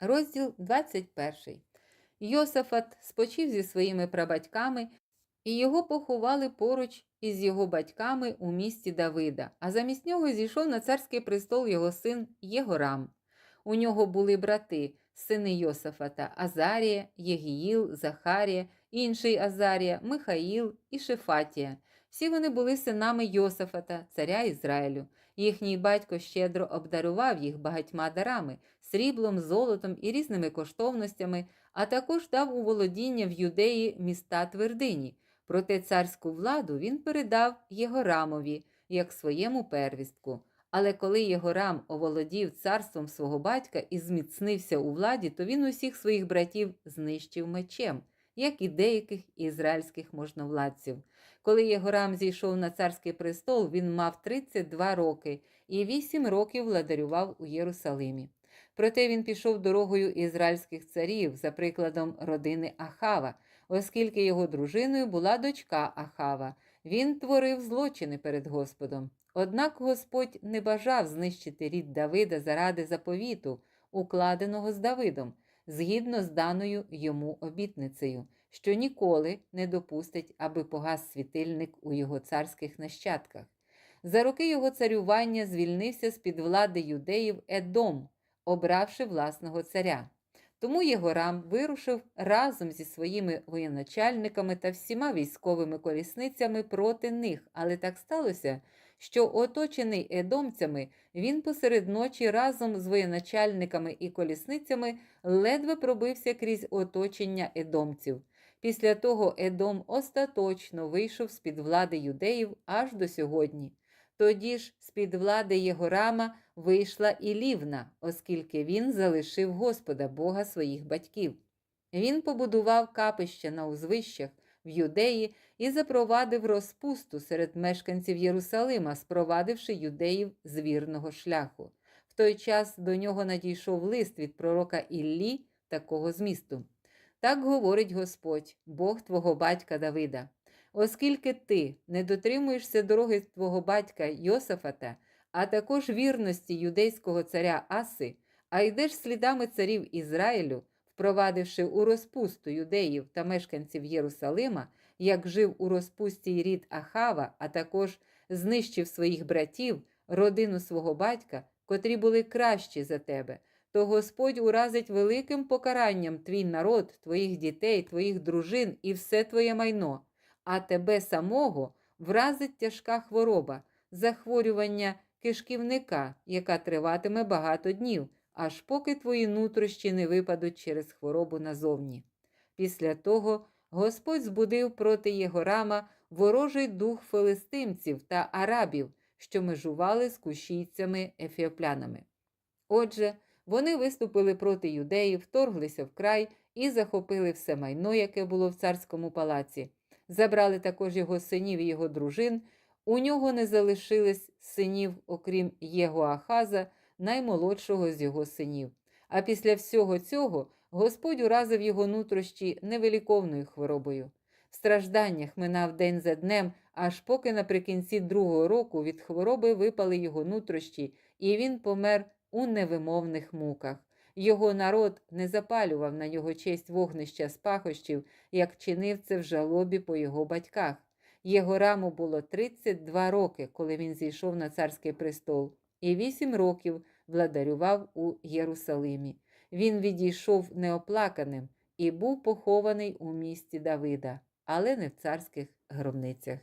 Розділ 21. Йосафат спочив зі своїми прабатьками, і його поховали поруч із його батьками у місті Давида, а замість нього зійшов на царський престол його син Єгорам. У нього були брати, сини Йосафата, Азарія, Єгіїл, Захарія, інший Азарія, Михаїл і Шефатія. Всі вони були синами Йосафата, царя Ізраїлю. Їхній батько щедро обдарував їх багатьма дарами, сріблом, золотом і різними коштовностями, а також дав у володіння в юдеї міста твердині. Проте царську владу він передав Єгорамові, як своєму первістку. Але коли Єгорам оволодів царством свого батька і зміцнився у владі, то він усіх своїх братів знищив мечем, як і деяких ізраїльських можновладців. Коли Єгорам зійшов на царський престол, він мав 32 роки і 8 років владарював у Єрусалимі. Проте він пішов дорогою ізраїльських царів за прикладом родини Ахава, оскільки його дружиною була дочка Ахава. Він творив злочини перед Господом. Однак Господь не бажав знищити рід Давида заради заповіту, укладеного з Давидом, згідно з даною йому обітницею, що ніколи не допустить, аби погас світильник у його царських нащадках. За роки його царювання звільнився з під влади юдеїв Едом, обравши власного царя. Тому Єгорам вирушив разом зі своїми воєначальниками та всіма військовими колісницями проти них, але так сталося, що, оточений едомцями, він посеред ночі разом з воєначальниками і колісницями ледве пробився крізь оточення едомців. Після того Едом остаточно вийшов з під влади юдеїв аж до сьогодні. Тоді ж з під влади Єгорама вийшла і Лівна, оскільки він залишив Господа Бога своїх батьків. Він побудував капища на узвищах в Юдеї і запровадив розпусту серед мешканців Єрусалима, спровадивши юдеїв з вірного шляху. В той час до нього надійшов лист від пророка Іллі такого змісту. Так говорить Господь, Бог твого батька Давида. Оскільки ти не дотримуєшся дороги твого батька Йосафата, а також вірності юдейського царя Аси, а йдеш слідами царів Ізраїлю, впровадивши у розпусту юдеїв та мешканців Єрусалима, як жив у розпусті рід Ахава, а також знищив своїх братів, родину свого батька, котрі були кращі за тебе, то Господь уразить великим покаранням твій народ, твоїх дітей, твоїх дружин і все твоє майно, а тебе самого вразить тяжка хвороба, захворювання кишківника, яка триватиме багато днів, аж поки твої нутрощі не випадуть через хворобу назовні. Після того Господь збудив проти Єгорама ворожий дух филистимців та арабів, що межували з кущійцями ефіоплянами. Отже, вони виступили проти юдеїв, вторглися в край і захопили все майно, яке було в царському палаці. Забрали також його синів і його дружин. У нього не залишилось синів, окрім Єгоахаза, наймолодшого з його синів. А після всього цього Господь уразив його нутрощі невеликовною хворобою. В стражданнях минав день за днем, аж поки наприкінці другого року від хвороби випали його нутрощі, і він помер у невимовних муках. Його народ не запалював на його честь вогнища з пахощів, як чинив це в жалобі по його батьках. Єгораму було 32 роки, коли він зійшов на царський престол, і вісім років владарював у Єрусалимі. Він відійшов неоплаканим і був похований у місті Давида, але не в царських гробницях.